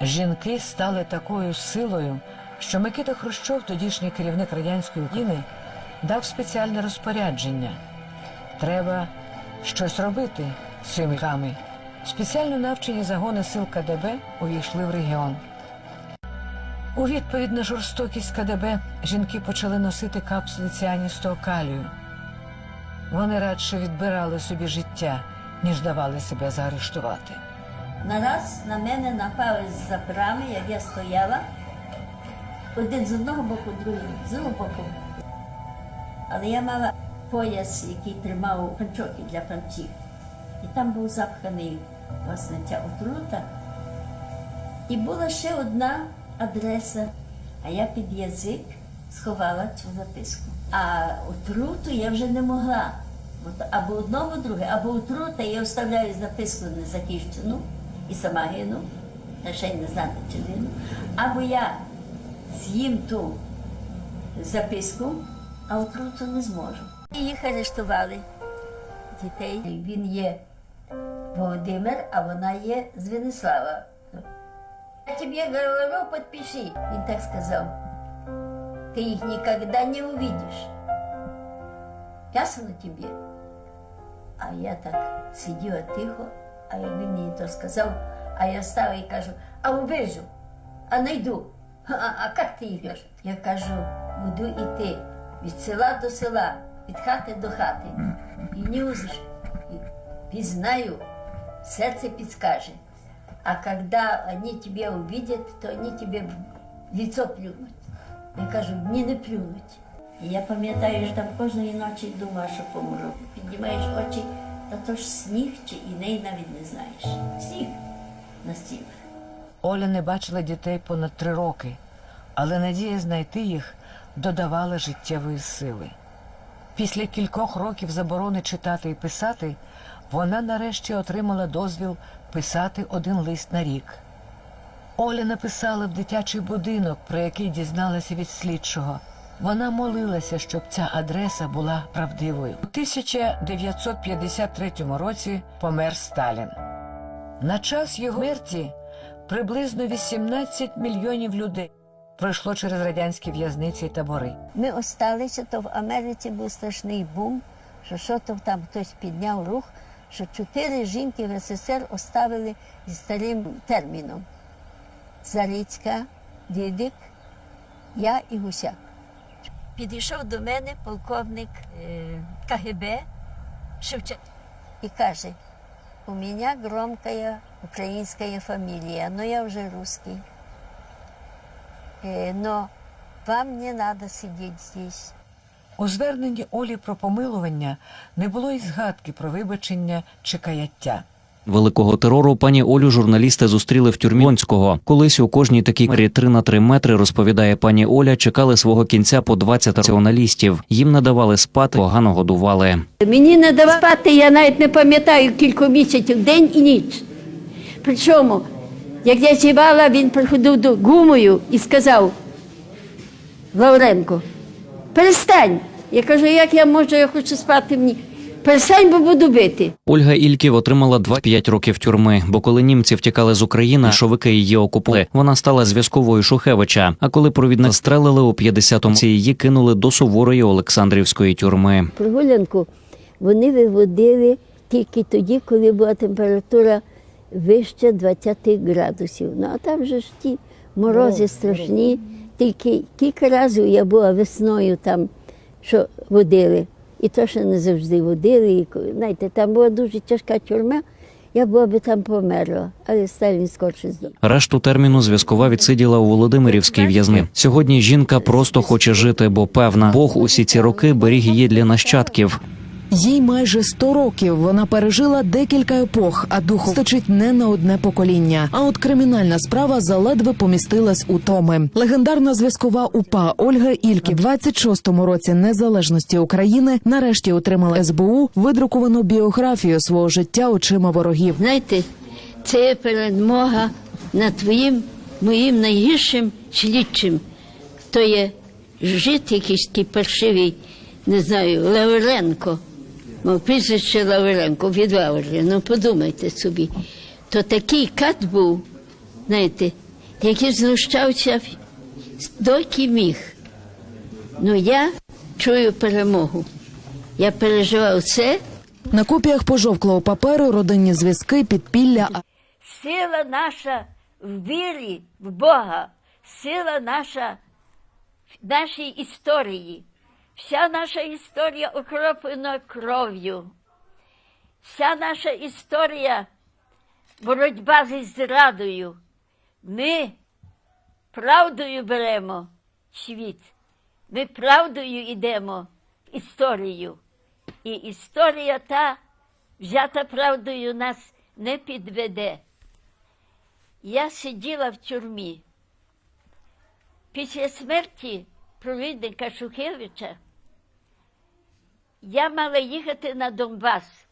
Жінки стали такою силою, що Микита Хрущов, тодішній керівник радянської України, дав спеціальне розпорядження. Треба щось робити з цими жінками. Спеціально навчені загони сил КДБ увійшли в регіон. У відповідь на жорстокість КДБ жінки почали носити капсули ціаністого калію. Вони радше відбирали собі життя, ніж давали себе заарештувати. Нараз на мене напали з забрами, як я стояла. Один з одного боку, другий з другого боку. Але я мала пояс, який тримав панчоки для панчів. І там був запханий власне ця отрута. І була ще одна адреса, а я під язик сховала цю записку. А отруту я вже не могла. Або одно, або друге, або отрута, я оставляю записку незахищену і сама гину, та ще й не знати, чи гину. Або я з'їм ту записку, а отруту не зможу. Їх арештували, дітей. Він є Володимир, а вона є з Венеслава. Я тобі говорю, підпиши. Він так сказав. Ти їх ніколи не увидиш. Ясно тобі? А я так сиділа тихо, а він мені то сказав, а я стала і кажу, а увижу, а найду. А, як ти йдеш? Я кажу, буду йти від села до села, від хати до хати. І і пізнаю, серце підскаже. А когда они тебя увидят, то они тебе в лицо плюнуть. Я кажу, мені не плюнуть. І я пам'ятаю, що там кожної ночі думаю, що помру. Піднімаєш очі, та то ж сніг чи і неї навіть не знаєш. Сніг на стінах. Оля не бачила дітей понад три роки, але надія знайти їх додавала життєвої сили. Після кількох років заборони читати і писати, вона нарешті отримала дозвіл писати один лист на рік. Оля написала в дитячий будинок, про який дізналася від слідчого. Вона молилася, щоб ця адреса була правдивою. У 1953 році помер Сталін. На час його смерті приблизно 18 мільйонів людей пройшло через радянські в'язниці і табори. Ми осталися, то в Америці був страшний бум, що що то там хтось підняв рух, що чотири жінки в СССР оставили зі старим терміном. Зарицька, Дідик, я і Гусяк. Підійшов до мене полковник е, КГБ Шевченко і каже, у мене громкая українська фамілія, но я вже русский. Э, но вам не надо сидеть здесь. У зверненні Олі про помилування не було й згадки про вибачення чи каяття. Великого терору пані Олю журналісти зустріли в тюрмі Лонського. Колись у кожній такій камері 3 на 3 метри, розповідає пані Оля, чекали свого кінця по 20 націоналістів. Їм не давали спати, погано годували. Мені не давав спати, я навіть не пам'ятаю кілька місяців, день і ніч. Причому, як я зівала, він приходив до гумою і сказав Лавренко, перестань. Я кажу, як я можу, я хочу спати мені. Перестань, бо буду бити. Ольга Ільків отримала 25 років тюрми, бо коли німці втікали з України, шовики її окупили. Вона стала зв'язковою Шухевича. А коли провідник стрелили у 50-му, її кинули до суворої Олександрівської тюрми. Прогулянку вони виводили тільки тоді, коли була температура вище 20 градусів. Ну а там же ж ті морози страшні. Тільки кілька разів я була весною там, що водили. І то, що не завжди водили. І, знаєте, там була дуже тяжка тюрма, я була би там померла, але Сталін скорше здох. Решту терміну зв'язкова відсиділа у Володимирівській в'язни. Сьогодні жінка просто хоче жити, бо певна Бог усі ці роки беріг її для нащадків. Їй майже 100 років. Вона пережила декілька епох, а духу стачить не на одне покоління. А от кримінальна справа заледве помістилась у томи. Легендарна зв'язкова упа Ольга Ількі в 26-му році незалежності України нарешті отримала СБУ видруковану біографію свого життя очима ворогів. Знаєте, це перемога над твоїм моїм найгіршим слідчим. То є жит якийсь такий паршивий, не знаю, Лавренко. Мов прізвище Лавренко від Лаврі. Ну подумайте собі. То такий кат був, знаєте, який знущався доки міг. Ну я чую перемогу. Я переживав це. На копіях пожовклого паперу родинні зв'язки, підпілля. а Сила наша в вірі в Бога, сила наша в нашій історії. Вся наша історія окроплена кров'ю. Вся наша історія боротьба зі зрадою. Ми правдою беремо світ. Ми правдою йдемо в історію. І історія та, взята правдою, нас не підведе. Я сиділа в тюрмі. Після смерті провідника Шухевича я мала їхати на Донбас.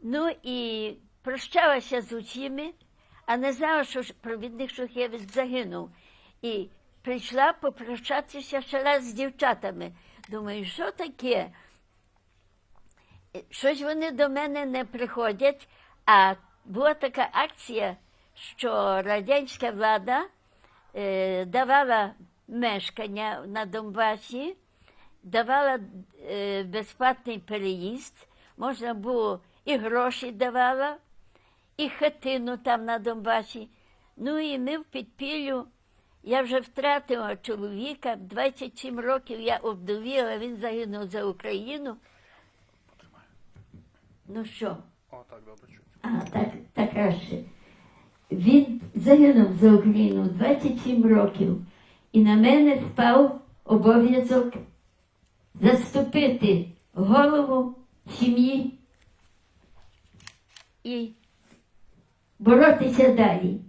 Ну і прощалася з усіми, а не знала, що провідник Шухевич загинув. І прийшла попрощатися ще раз з дівчатами. Думаю, що таке? Щось вони до мене не приходять, а була така акція, що радянська влада е, давала мешкання на Донбасі, давала е, безплатний переїзд, можна було і гроші давала, і хатину там на Донбасі. Ну і ми в підпіллю. Я вже втратила чоловіка, 27 років я обдовіла, він загинув за Україну. Ну що? О, так, добре чути. А, так, так краще. Він загинув за Україну 27 років, і на мене впав обов'язок заступити голову сім'ї і боротися далі.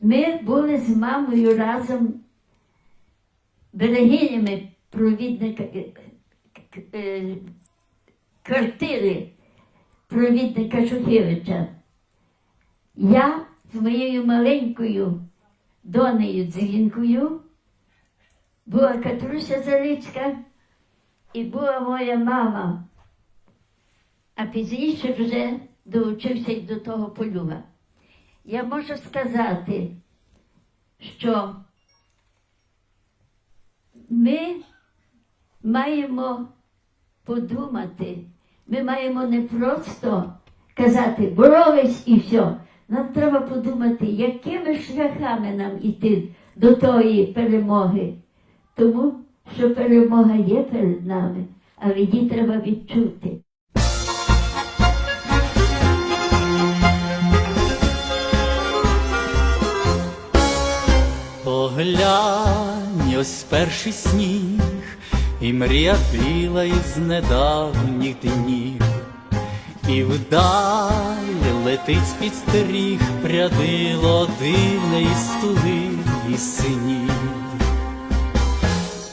Ми були з мамою разом берегинями провідника е, е, квартири провідника Шухевича. Я з моєю маленькою донею дзвінкою була Катруся Залицька і була моя мама. А пізніше вже долучився й до того полюга. Я можу сказати, що ми маємо подумати, ми маємо не просто казати боролись і все. Нам треба подумати, якими шляхами нам іти до тої перемоги. Тому що перемога є перед нами, але її треба відчути. Поглянь, ось перший сніг, і мрія біла із недавніх днів, і вдаль летить з-під стріх прядило дивне і стуги і синів.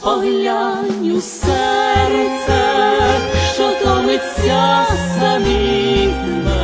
Поглянь у серце, що томиться самітне,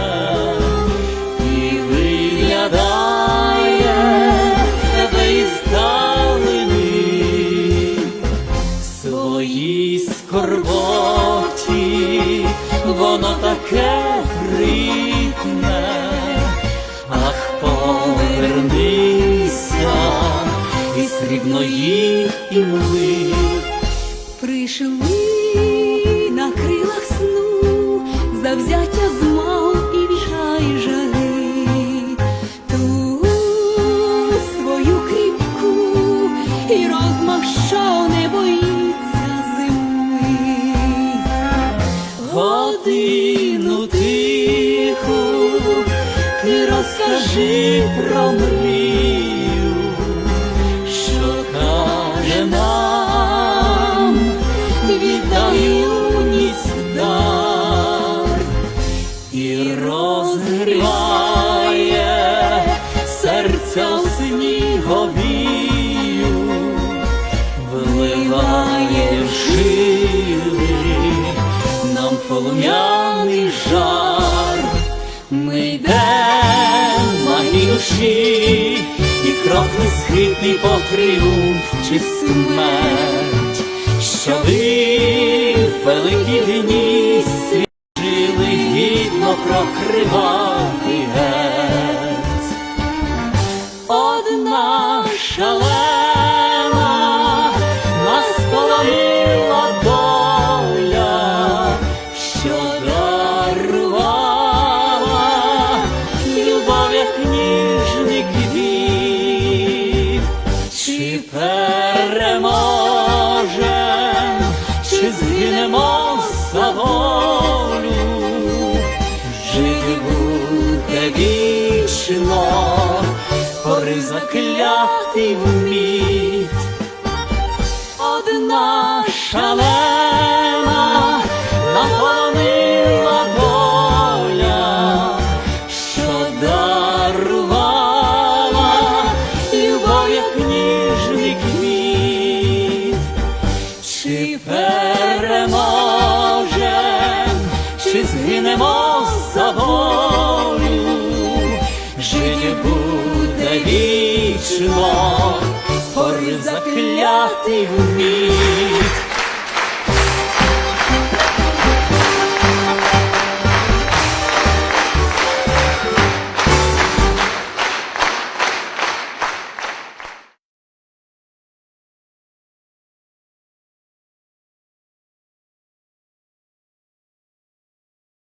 по тріумф чи смерть, що в великі дні свіжили гідно прокривати заклятий вічно, пори заклятий вміт.